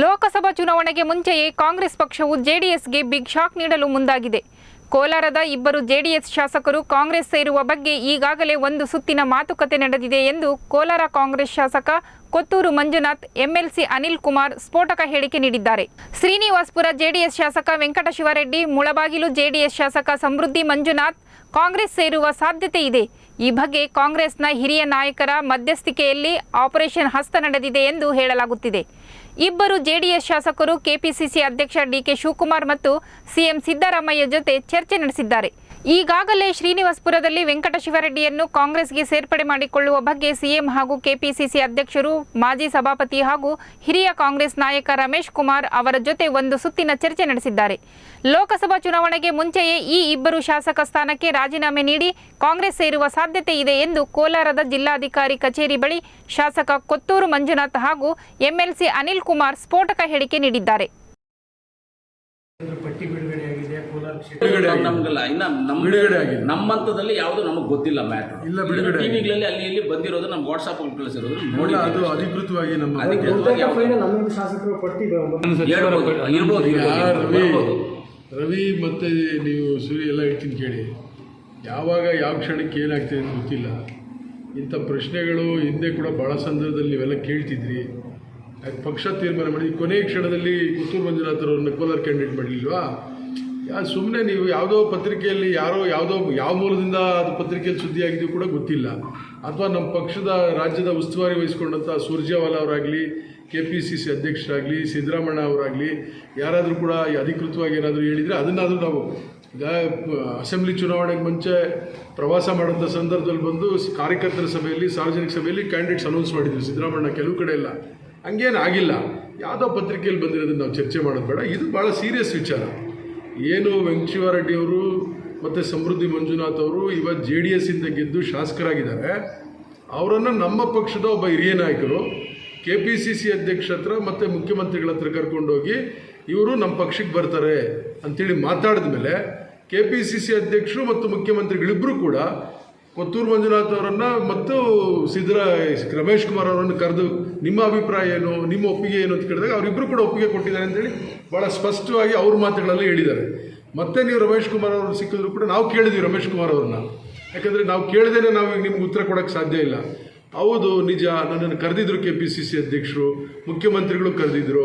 ಲೋಕಸಭಾ ಚುನಾವಣೆಗೆ ಮುಂಚೆಯೇ ಕಾಂಗ್ರೆಸ್ ಪಕ್ಷವು ಜೆಡಿಎಸ್ಗೆ ಬಿಗ್ ಶಾಕ್ ನೀಡಲು ಮುಂದಾಗಿದೆ. ಕೋಲಾರದ ಇಬ್ಬರು ಜೆಡಿಎಸ್ ಶಾಸಕರು ಕಾಂಗ್ರೆಸ್ ಸೇರುವ ಬಗ್ಗೆ ಈಗಾಗಲೇ ಒಂದು ಸುತ್ತಿನ ಮಾತುಕತೆ ನಡೆದಿದೆ ಎಂದು ಕೋಲಾರ ಕಾಂಗ್ರೆಸ್ ಶಾಸಕ ಕೊತ್ತೂರು ಮಂಜುನಾಥ್, ಎಂಎಲ್ಸಿ ಅನಿಲ್ ಕುಮಾರ್ ಸ್ಫೋಟಕ ಹೇಳಿಕೆ ನೀಡಿದ್ದಾರೆ. ಶ್ರೀನಿವಾಸ್ಪುರ ಜೆಡಿಎಸ್ ಶಾಸಕ ವೆಂಕಟಶಿವರೆಡ್ಡಿ, ಮುಳಬಾಗಿಲು ಜೆಡಿಎಸ್ ಶಾಸಕ ಸಮೃದ್ಧಿ ಮಂಜುನಾಥ್ ಕಾಂಗ್ರೆಸ್ ಸೇರುವ ಸಾಧ್ಯತೆ ಇದೆ. ಈ ಬಗ್ಗೆ ಕಾಂಗ್ರೆಸ್ನ ಹಿರಿಯ ನಾಯಕರ ಮಧ್ಯಸ್ಥಿಕೆಯಲ್ಲಿ ಆಪರೇಷನ್ ಹಸ್ತ ನಡೆದಿದೆ ಎಂದು ಹೇಳಲಾಗುತ್ತಿದೆ. ಇಬ್ಬರು ಜೆಡಿಎಸ್ ಶಾಸಕರು ಕೆಪಿಸಿಸಿ ಅಧ್ಯಕ್ಷ ಡಿಕೆ ಶಿವಕುಮಾರ್ ಮತ್ತು ಸಿಎಂ ಸಿದ್ದರಾಮಯ್ಯ ಜೊತೆ ಚರ್ಚೆ ನಡೆಸಿದ್ದಾರೆ. ಈಗಾಗಲೇ ಶ್ರೀನಿವಾಸ್ಪುರದಲ್ಲಿ ವೆಂಕಟಶಿವರೆಡ್ಡಿಯನ್ನು ಕಾಂಗ್ರೆಸ್ಗೆ ಸೇರ್ಪಡೆ ಮಾಡಿಕೊಳ್ಳುವ ಬಗ್ಗೆ ಸಿಎಂ ಹಾಗೂ ಕೆಪಿಸಿಸಿ ಅಧ್ಯಕ್ಷರು, ಮಾಜಿ ಸಭಾಪತಿ ಹಾಗೂ ಹಿರಿಯ ಕಾಂಗ್ರೆಸ್ ನಾಯಕ ರಮೇಶ್ ಕುಮಾರ್ ಅವರ ಜೊತೆ ಒಂದು ಸುತ್ತಿನ ಚರ್ಚೆ ನಡೆಸಿದ್ದಾರೆ. ಲೋಕಸಭಾ ಚುನಾವಣೆಗೆ ಮುಂಚೆಯೇ ಈ ಇಬ್ಬರು ಶಾಸಕ ಸ್ಥಾನಕ್ಕೆ ರಾಜೀನಾಮೆ ನೀಡಿ ಕಾಂಗ್ರೆಸ್ ಸೇರುವ ಸಾಧ್ಯತೆ ಇದೆ ಎಂದು ಕೋಲಾರದ ಜಿಲ್ಲಾಧಿಕಾರಿ ಕಚೇರಿ ಬಳಿ ಶಾಸಕ ಕೊತ್ತೂರು ಮಂಜುನಾಥ್ ಹಾಗೂ ಎಂಎಲ್ಸಿ ಅನಿಲ್ ಕುಮಾರ್ ಸ್ಫೋಟಕ ಹೇಳಿಕೆ ನೀಡಿದ್ದಾರೆ ಒಂದು ಪಟ್ಟಿ ಬಿಡುಗಡೆಯಾಗಿದೆ ಕೋಲಾರ ಕ್ಷೇತ್ರ ಬಿಡುಗಡೆ ನಮ್- ನಮ್ಗಲ್ಲ ಇನ್ನ ನಮ್ಮ ಬಿಡುಗಡೆ ಆಗಿದೆ. ನಮ್ಮ ಹಂತದಲ್ಲಿ ಯಾವುದು ನಮಗೆ ಗೊತ್ತಿಲ್ಲ ಮ್ಯಾಟ್ರ್ ಇಲ್ಲ, ಬಿಡುಗಡೆ. ಟಿವಿಗಳಲ್ಲಿ ಅಲ್ಲಿ ಇಲ್ಲಿ ಬಂದಿರೋದು ನಮ್ಮ ವಾಟ್ಸ್ಆಪ್ ಅಲ್ಲಿ ಕಳಿಸಿರೋದು ನೋಡಿ ಅದು ಅಧಿಕೃತವಾಗಿ ನಮ್ಮ ಶಾಸಕರು ಇರ್ಬೋದು ರವಿ. ರವಿ ಮತ್ತೆ ನೀವು ಸೂರ್ಯ ಎಲ್ಲ ಹೇಳ್ತೀನಿ ಕೇಳಿ. ಯಾವಾಗ ಯಾವ ಕ್ಷಣಕ್ಕೆ ಏನಾಗ್ತದೆ ಅಂತ ಗೊತ್ತಿಲ್ಲ. ಇಂಥ ಪ್ರಶ್ನೆಗಳು ಹಿಂದೆ ಕೂಡ ಭಾಳ ಸಂದರ್ಭದಲ್ಲಿ ನೀವೆಲ್ಲ ಕೇಳ್ತಿದ್ರಿ. ಯಾಕೆ ಪಕ್ಷ ತೀರ್ಮಾನ ಮಾಡಿ ಕೊನೆಯ ಕ್ಷಣದಲ್ಲಿ ಪುತ್ತೂರು ಮಂಜುನಾಥರವ್ರನ್ನ ಕೋಲಾರ ಕ್ಯಾಂಡಿಡೇಟ್ ಮಾಡಲಿಲ್ವಾ? ಸುಮ್ಮನೆ ನೀವು ಯಾವುದೋ ಪತ್ರಿಕೆಯಲ್ಲಿ ಯಾರೋ ಯಾವುದೋ ಯಾವ ಮೂಲದಿಂದ ಅದು ಪತ್ರಿಕೆಯಲ್ಲಿ ಸುದ್ದಿ ಆಗಿದೆಯೋ ಕೂಡ ಗೊತ್ತಿಲ್ಲ. ಅಥವಾ ನಮ್ಮ ಪಕ್ಷದ ರಾಜ್ಯದ ಉಸ್ತುವಾರಿ ವಹಿಸ್ಕೊಂಡಂಥ ಸುರ್ಜೇವಾಲಾ ಅವರಾಗಲಿ ಕೆ ಪಿ ಸಿ ಸಿ ಅಧ್ಯಕ್ಷರಾಗಲಿ ಸಿದ್ದರಾಮಣ್ಣ ಅವರಾಗಲಿ, ಯಾರಾದರೂ ಕೂಡ ಅಧಿಕೃತವಾಗಿ ಏನಾದರೂ ಹೇಳಿದರೆ ಅದನ್ನಾದರೂ ನಾವು ಈಗ ಅಸೆಂಬ್ಲಿ ಚುನಾವಣೆಗೆ ಮುಂಚೆ ಪ್ರವಾಸ ಮಾಡೋಂಥ ಸಂದರ್ಭದಲ್ಲಿ ಬಂದು ಕಾರ್ಯಕರ್ತರ ಸಭೆಯಲ್ಲಿ, ಸಾರ್ವಜನಿಕ ಸಭೆಯಲ್ಲಿ ಕ್ಯಾಂಡಿಡೇಟ್ಸ್ ಅನೌನ್ಸ್ ಮಾಡಿದ್ವಿ ಸಿದ್ದರಾಮಣ್ಣ ಕೆಲವು ಕಡೆ ಇಲ್ಲ. ಹಂಗೇನು ಆಗಿಲ್ಲ. ಯಾವುದೋ ಪತ್ರಿಕೆಯಲ್ಲಿ ಬಂದಿರೋದನ್ನು ನಾವು ಚರ್ಚೆ ಮಾಡೋದು ಬೇಡ. ಇದು ಭಾಳ ಸೀರಿಯಸ್ ವಿಚಾರ. ಏನು ವೆಂಕಟಶಿವಾರೆಡ್ಡಿ ಅವರು ಮತ್ತು ಸಮೃದ್ಧಿ ಮಂಜುನಾಥ್ ಅವರು ಇವತ್ತು ಜೆ ಡಿ ಎಸ್ಸಿಂದ ಗೆದ್ದು ಶಾಸಕರಾಗಿದ್ದಾರೆ. ಅವರನ್ನು ನಮ್ಮ ಪಕ್ಷದ ಒಬ್ಬ ಹಿರಿಯ ನಾಯಕರು, ಕೆ ಪಿ ಸಿ ಸಿ ಅಧ್ಯಕ್ಷ ಹತ್ರ ಮತ್ತು ಮುಖ್ಯಮಂತ್ರಿಗಳ ಹತ್ರ ಕರ್ಕೊಂಡೋಗಿ ಇವರು ನಮ್ಮ ಪಕ್ಷಕ್ಕೆ ಬರ್ತಾರೆ ಅಂಥೇಳಿ ಮಾತಾಡಿದ ಮೇಲೆ ಕೆ ಪಿ ಸಿ ಸಿ ಅಧ್ಯಕ್ಷರು ಮತ್ತು ಮುಖ್ಯಮಂತ್ರಿಗಳಿಬ್ಬರು ಕೂಡ ಕೊತ್ತೂರು ಮಂಜುನಾಥ್ ಅವರನ್ನು ಮತ್ತು ಸಿದ್ದರ ರಮೇಶ್ ಕುಮಾರ್ ಅವರನ್ನು ಕರೆದು ನಿಮ್ಮ ಅಭಿಪ್ರಾಯ ಏನು, ನಿಮ್ಮ ಒಪ್ಪಿಗೆ ಏನು ಅಂತ ಕೇಳಿದಾಗ ಅವರಿಬ್ಬರು ಕೂಡ ಒಪ್ಪಿಗೆ ಕೊಟ್ಟಿದ್ದಾರೆ ಅಂತೇಳಿ ಭಾಳ ಸ್ಪಷ್ಟವಾಗಿ ಅವ್ರ ಮಾತುಗಳಲ್ಲಿ ಹೇಳಿದ್ದಾರೆ. ಮತ್ತೆ ನೀವು ರಮೇಶ್ ಕುಮಾರ್ ಅವರು ಸಿಕ್ಕಿದ್ರು ಕೂಡ ನಾವು ಕೇಳಿದ್ವಿ ರಮೇಶ್ ಕುಮಾರ್ ಅವ್ರನ್ನ. ಯಾಕಂದರೆ ನಾವು ಕೇಳಿದೇನೆ ನಾವು ಈಗ ನಿಮ್ಗೆ ಉತ್ತರ ಕೊಡೋಕ್ಕೆ ಸಾಧ್ಯ ಇಲ್ಲ. ಹೌದು, ನಿಜ. ನನ್ನನ್ನು ಕರೆದಿದ್ರು ಕೆ ಪಿ ಸಿ ಸಿ ಅಧ್ಯಕ್ಷರು, ಮುಖ್ಯಮಂತ್ರಿಗಳು ಕರೆದಿದ್ರು.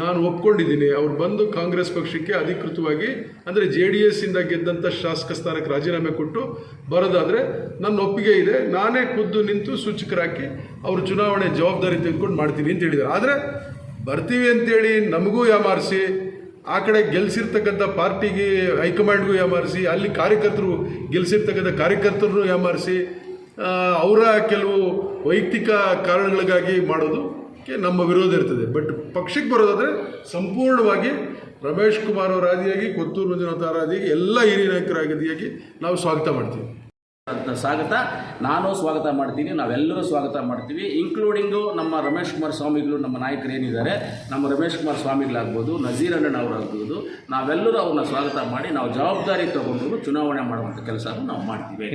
ನಾನು ಒಪ್ಕೊಂಡಿದ್ದೀನಿ. ಅವ್ರು ಬಂದು ಕಾಂಗ್ರೆಸ್ ಪಕ್ಷಕ್ಕೆ ಅಧಿಕೃತವಾಗಿ, ಅಂದರೆ ಜೆ ಡಿ ಎಸ್ಸಿಂದ ಗೆದ್ದಂಥ ಶಾಸಕ ಸ್ಥಾನಕ್ಕೆ ರಾಜೀನಾಮೆ ಕೊಟ್ಟು ಬರೋದಾದರೆ ನನ್ನ ಒಪ್ಪಿಗೆ ಇದೆ. ನಾನೇ ಖುದ್ದು ನಿಂತು ಸೂಚಕರಾಕಿ ಅವರು ಚುನಾವಣೆ ಜವಾಬ್ದಾರಿ ತೆಗೆದುಕೊಂಡು ಮಾಡ್ತೀನಿ ಅಂತ ಹೇಳಿದ್ದಾರೆ. ಆದರೆ ಬರ್ತೀವಿ ಅಂತೇಳಿ ನಮಗೂ ಯಾಮಾರಿಸಿ, ಆ ಕಡೆ ಗೆಲ್ಸಿರ್ತಕ್ಕಂಥ ಪಾರ್ಟಿಗೆ, ಹೈಕಮಾಂಡ್ಗೂ ಯಾಮಾರಿಸಿ, ಅಲ್ಲಿ ಕಾರ್ಯಕರ್ತರು ಗೆಲ್ಸಿರ್ತಕ್ಕಂಥ ಕಾರ್ಯಕರ್ತರನ್ನು ಯಾಮಾರಿಸಿ ಅವರ ಕೆಲವು ವೈಯಕ್ತಿಕ ಕಾರಣಗಳಿಗಾಗಿ ಮಾಡೋದು ನಮ್ಮ ವಿರೋಧ ಇರ್ತದೆ. ಬಟ್ ಪಕ್ಷಕ್ಕೆ ಬರೋದಾದರೆ ಸಂಪೂರ್ಣವಾಗಿ ರಮೇಶ್ ಕುಮಾರ್ ಅವರಾದಿಯಾಗಿ ಕೊತ್ತೂರು ಮಂಜುನಾಥ ಆರಾದಿಯಾಗಿ ಎಲ್ಲ ಹಿರಿಯ ನಾಯಕರ ಆದಿಯಾಗಿ ನಾವು ಸ್ವಾಗತ ಮಾಡ್ತೀವಿ. ಸ್ವಾಗತ. ನಾನು ಸ್ವಾಗತ ಮಾಡ್ತೀನಿ. ನಾವೆಲ್ಲರೂ ಸ್ವಾಗತ ಮಾಡ್ತೀವಿ. ಇನ್ಕ್ಲೂಡಿಂಗು ನಮ್ಮ ರಮೇಶ್ ಕುಮಾರ್ ಸ್ವಾಮಿಗಳು ನಮ್ಮ ನಾಯಕರು ಏನಿದ್ದಾರೆ ನಮ್ಮ ರಮೇಶ್ ಕುಮಾರ್ ಸ್ವಾಮಿಗಳಾಗ್ಬೋದು ನಜೀರ್ ಅಣ್ಣನ್ ಅವರಾಗ್ಬೋದು ನಾವೆಲ್ಲರೂ ಅವ್ರನ್ನ ಸ್ವಾಗತ ಮಾಡಿ ನಾವು ಜವಾಬ್ದಾರಿ ತಗೊಂಡು ಚುನಾವಣೆ ಮಾಡುವಂಥ ಕೆಲಸ ನಾವು ಮಾಡ್ತೀವಿ.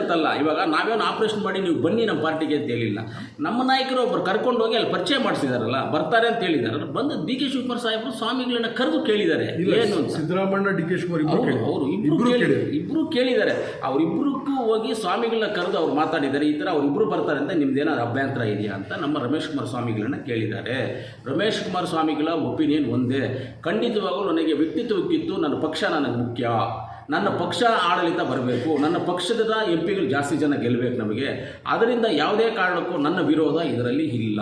ಅಂತಲ್ಲ ಇವಾಗ ನಾವೇನು ಆಪರೇಷನ್ ಮಾಡಿ ನೀವು ಬನ್ನಿ ನಮ್ಮ ಪಾರ್ಟಿಗೆ ಅಂತ ಹೇಳಿಲ್ಲ. ನಮ್ಮ ನಾಯಕರು ಒಬ್ಬರು ಕರ್ಕೊಂಡು ಹೋಗಿ ಅಲ್ಲಿ ಪರಿಚಯ ಮಾಡಿಸಿದಾರಲ್ಲ ಬರ್ತಾರೆ ಅಂತ ಹೇಳಿದಾರೆ. ಬಂದು ಡಿ ಕೆ ಶಿವಕುಮಾರ್ ಸಾಹೇಬರು ಸ್ವಾಮಿಗಳನ್ನ ಕರೆದು ಕೇಳಿದ್ದಾರೆ. ಸಿದ್ದರಾಮಣ್ಣ ಡಿ ಕೆ ಶಿವಕುಮಾರ್ ಅವರು ಇಬ್ಬರು ಇಬ್ರು ಕೇಳಿದ್ದಾರೆ. ಅವರಿಬ್ಬರಕ್ಕೂ ಹೋಗಿ ಸ್ವಾಮಿಗಳನ್ನ ಕರೆದು ಅವ್ರು ಮಾತಾಡಿದ್ದಾರೆ. ಈ ಥರ ಅವರಿಬ್ಬರು ಬರ್ತಾರೆ ಅಂತ ನಿಮ್ದೇನಾದ್ರು ಅಭ್ಯಂತರ ಇದೆಯಾ ಅಂತ ನಮ್ಮ ರಮೇಶ್ ಕುಮಾರ್ ಸ್ವಾಮಿಗಳನ್ನ ಕೇಳಿದ್ದಾರೆ. ರಮೇಶ್ ಕುಮಾರ್ ಸ್ವಾಮಿಗಳ ಒಪಿನಿಯನ್ ಒಂದೇ. ಖಂಡಿತವಾಗಲೂ ನನಗೆ ವ್ಯಕ್ತಿತ್ವಕ್ಕಿತ್ತು ನನ್ನ ಪಕ್ಷ ನನಗೆ ಮುಖ್ಯ. ನನ್ನ ಪಕ್ಷ ಆಡಳಿತ ಬರಬೇಕು ನನ್ನ ಪಕ್ಷದ ಎಂ ಪಿಗಳು ಜಾಸ್ತಿ ಜನ ಗೆಲ್ಲಬೇಕು ನಮಗೆ. ಅದರಿಂದ ಯಾವುದೇ ಕಾರಣಕ್ಕೂ ನನ್ನ ವಿರೋಧ ಇದರಲ್ಲಿ ಇಲ್ಲ.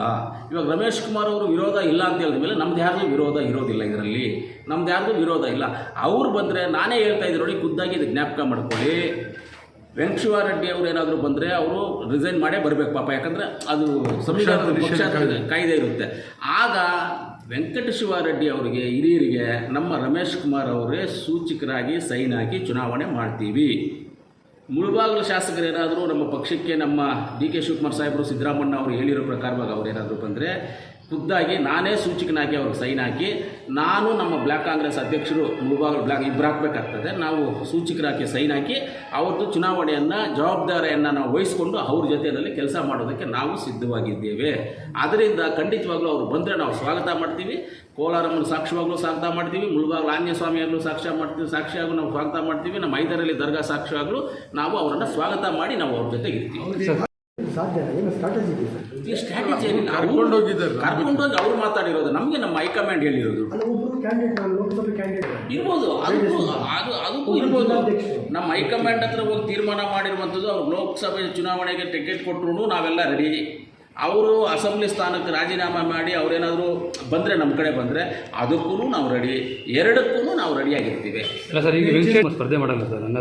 ಇವಾಗ ರಮೇಶ್ ಕುಮಾರ್ ಅವರು ವಿರೋಧ ಇಲ್ಲ ಅಂತ ಹೇಳಿದ ಮೇಲೆ ನಮ್ದು ಯಾರ್ದು ವಿರೋಧ ಇರೋದಿಲ್ಲ ಇದರಲ್ಲಿ. ನಮ್ದು ಯಾರ್ದು ವಿರೋಧ ಇಲ್ಲ. ಅವ್ರು ಬಂದರೆ ನಾನೇ ಹೇಳ್ತಾ ಇದ್ದೀನಿ ನೋಡಿ ಖುದ್ದಾಗಿ ಇದು ಜ್ಞಾಪಕ ಮಾಡ್ಕೊಳ್ಳಿ. ವೆಂಕಟಶಿವಾರೆಡ್ಡಿ ಅವರು ಏನಾದರೂ ಬಂದರೆ ಅವರು ರಿಸೈನ್ ಮಾಡೇ ಬರಬೇಕು ಪಾಪ ಯಾಕಂದರೆ ಅದು ಸಂವಿಧಾನದ ಪಕ್ಷ. ಕಾಯ್ದೆ ಇರುತ್ತೆ. ಆಗ ವೆಂಕಟಶಿವಾರೆಡ್ಡಿ ಅವರಿಗೆ ಹಿರಿಯರಿಗೆ, ನಮ್ಮ ರಮೇಶ್ ಕುಮಾರ್ ಅವರೇ ಸೂಚಕರಾಗಿ ಸೈನ್ ಹಾಕಿ ಚುನಾವಣೆ ಮಾಡ್ತೀವಿ. ಮುಳುಬಾಗಿಲು ಶಾಸಕರೇನಾದರೂ ನಮ್ಮ ಪಕ್ಷಕ್ಕೆ ನಮ್ಮ ಡಿ ಕೆ ಶಿವಕುಮಾರ್ ಸಾಹೇಬರು ಸಿದ್ದರಾಮಣ್ಣ ಅವರು ಹೇಳಿರೋ ಪ್ರಕಾರವಾಗಿ ಅವರೇನಾದರೂ ಬಂದರೆ ಖುದ್ದಾಗಿ ನಾನೇ ಸೂಚಕನಾಗಿ ಅವ್ರಿಗೆ ಸೈನ್ ಹಾಕಿ, ನಾನು ನಮ್ಮ ಬ್ಲಾಕ್ ಕಾಂಗ್ರೆಸ್ ಅಧ್ಯಕ್ಷರು ಮುಳುಬಾಗಲು ಬ್ಲಾಕ್ ಇಬ್ಬರು ಹಾಕಬೇಕಾಗ್ತದೆ. ನಾವು ಸೂಚಕರಾಗಿ ಸೈನ್ ಹಾಕಿ, ಅವತ್ತು ಚುನಾವಣೆಯನ್ನು, ಜವಾಬ್ದಾರಿಯನ್ನು ನಾವು ವಹಿಸ್ಕೊಂಡು ಅವ್ರ ಜೊತೆಯಲ್ಲಿ ಕೆಲಸ ಮಾಡೋದಕ್ಕೆ ನಾವು ಸಿದ್ಧವಾಗಿದ್ದೇವೆ. ಅದರಿಂದ ಖಂಡಿತವಾಗ್ಲೂ ಅವರು ಬಂದರೆ ನಾವು ಸ್ವಾಗತ ಮಾಡ್ತೀವಿ. ಕೋಲಾರಮ್ಮನ ಸಾಕ್ಷ್ಯವಾಗಲೂ ಸ್ವಾಗತ ಮಾಡ್ತೀವಿ. ಮುಳುಬಾಗಲು ಆಂಜನೇಯ ಸ್ವಾಮಿಯಾಗಲೂ ಸಾಕ್ಷ್ಯ ಮಾಡ್ತೀವಿ. ಸಾಕ್ಷಿಯಾಗೂ ನಾವು ಸ್ವಾಗತ ಮಾಡ್ತೀವಿ. ನಮ್ಮ ಐದರಲ್ಲಿ ದರ್ಗಾ ಸಾಕ್ಷ್ಯವಾಗಲೂ ನಾವು ಅವರನ್ನು ಸ್ವಾಗತ ಮಾಡಿ ನಾವು ಅವ್ರ ಜೊತೆಗೆ ಇರ್ತೀವಿ ಸಾಧ್ಯ ಏನು ಸ್ಟ್ರಾಟಜಿ ಈ ಸ್ಟ್ರಾಟಜಿ ಏನಿಲ್ಲ ಕರ್ಕೊಂಡೋಗಿದ್ದಾರೆ. ಕರ್ಕೊಂಡೋಗಿ ಅವ್ರು ಮಾತಾಡಿರೋದು ನಮಗೆ ನಮ್ಮ ಹೈಕಮಾಂಡ್ ಹೇಳಿರೋದು. ಇರ್ಬೋದು ಅದಕ್ಕೂ ಅದು ಅದಕ್ಕೂ ಇರ್ಬೋದು. ನಮ್ಮ ಹೈಕಮಾಂಡ್ ಹತ್ರ ಹೋಗಿ ತೀರ್ಮಾನ ಮಾಡಿರುವಂಥದ್ದು ಅವ್ರು ಲೋಕಸಭೆ ಚುನಾವಣೆಗೆ ಟಿಕೆಟ್ ಕೊಟ್ಟರು ನಾವೆಲ್ಲ ರೆಡಿ ಅವರು ಅಸೆಂಬ್ಲಿ ಸ್ಥಾನಕ್ಕೆ ರಾಜೀನಾಮೆ ಮಾಡಿ ಅವರೇನಾದರೂ ಬಂದರೆ ನಮ್ಮ ಕಡೆ ಬಂದರೆ ಅದಕ್ಕೂ ನಾವು ರೆಡಿ ಎರಡಕ್ಕೂ ನಾವು ರೆಡಿಯಾಗಿರ್ತೀವಿ ಇಲ್ಲ ಸರ್ ಈಗ ವೆಂಕಟೇಶ್ ಸ್ಪರ್ಧೆ ಮಾಡಲ್ಲ ಸರ್ ನನ್ನ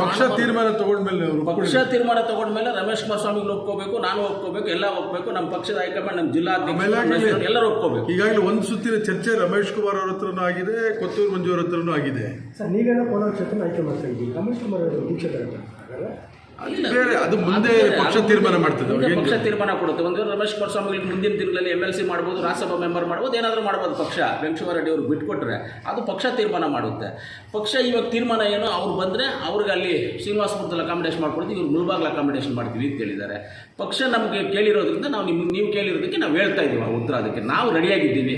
ಪಕ್ಷ ತೀರ್ಮಾನ ತಗೊಂಡ್ಮೇಲೆ ಪಕ್ಷ ತೀರ್ಮಾನ ತಗೊಂಡ್ಮೇಲೆ ರಮೇಶ್ ಕುಮಾರ್ ಸ್ವಾಮಿಗಳು ಒಪ್ಕೋಬೇಕು ನಾನು ಒಪ್ಕೋಬೇಕು ಎಲ್ಲ ಒಪ್ಕೋಬೇಕು ನಮ್ಮ ಪಕ್ಷದ ಹೈಕಮಾಂಡ್ ನಮ್ಮ ಜಿಲ್ಲಾ. ಎಲ್ಲರೂ ಒಪ್ಕೋಬೇಕು. ಈಗಾಗಲೇ ಒಂದು ಸುತ್ತಿನ ಚರ್ಚೆ ರಮೇಶ್ ಕುಮಾರ್ ಅವ್ರ ಹತ್ರನೂ ಆಗಿದೆ ಕೊತ್ತೂರು ಮಂಜು ಅವ್ರ ಹತ್ರನೂ ಆಗಿದೆ. ಸರ್ ನೀವೇನೋ ಕೋಲಾರ ಕ್ಷೇತ್ರ ಆಯ್ಕೆ ಮಾಡ್ತಾ ಇದ್ದೀವಿ ರಮೇಶ್ ಕುಮಾರ್ ಅವರು ದೀಕ್ಷೆ. ಬೇರೆ ಅದು ಮುಂದೆ ಪಕ್ಷ ತೀರ್ಮಾನ ಮಾಡ್ತದೆ ಪಕ್ಷ ತೀರ್ಮಾನ ಕೊಡುತ್ತೆ. ಒಂದು ರಮೇಶ್ ಕುಮಾರ್ ಸ್ವಾಮಿಗಳಿಗೆ ಮುಂದಿನ ತಿಂಗಳಲ್ಲಿ ಎಂ ಎಲ್ ಸಿ ಮಾಡ್ಬೋದು ರಾಜ್ಯಸಭಾ ಮೆಂಬರ್ ಮಾಡ್ಬೋದು ಏನಾದರೂ ಮಾಡ್ಬೋದು ಪಕ್ಷ. ವೆಂಕಟೇಶ್ವರ ರೆಡ್ಡಿ ಅವ್ರಿಗೆ ಬಿಟ್ಕೊಟ್ರೆ ಅದು ಪಕ್ಷ ತೀರ್ಮಾನ ಮಾಡುತ್ತೆ. ಪಕ್ಷ ಇವಾಗ ತೀರ್ಮಾನ ಏನು ಅವ್ರು ಬಂದರೆ ಅವ್ರಿಗೆ ಅಲ್ಲಿ ಶ್ರೀನಿವಾಸಪುರದಲ್ಲಿ ಅಕಾಮಿಡೇಷನ್ ಮಾಡ್ಕೊಡ್ತೀವಿ ಇವ್ರು ಮುಳುಬಾಗ್ಲ ಅಕಾಮಿಡೇಷನ್ ಮಾಡ್ತೀವಿ ಅಂತ ಹೇಳಿದ್ದಾರೆ. ಪಕ್ಷ ನಮಗೆ ಕೇಳಿರೋದ್ರಿಂದ ನಾವು ನಿಮ್ಗೆ ನೀವು ಕೇಳಿರೋದಕ್ಕೆ ನಾವು ಹೇಳ್ತಾ ಇದ್ದೀವಿ ಆ ಉತ್ತರ ಅದಕ್ಕೆ. ನಾವು ರೆಡಿಯಾಗಿದ್ದೀವಿ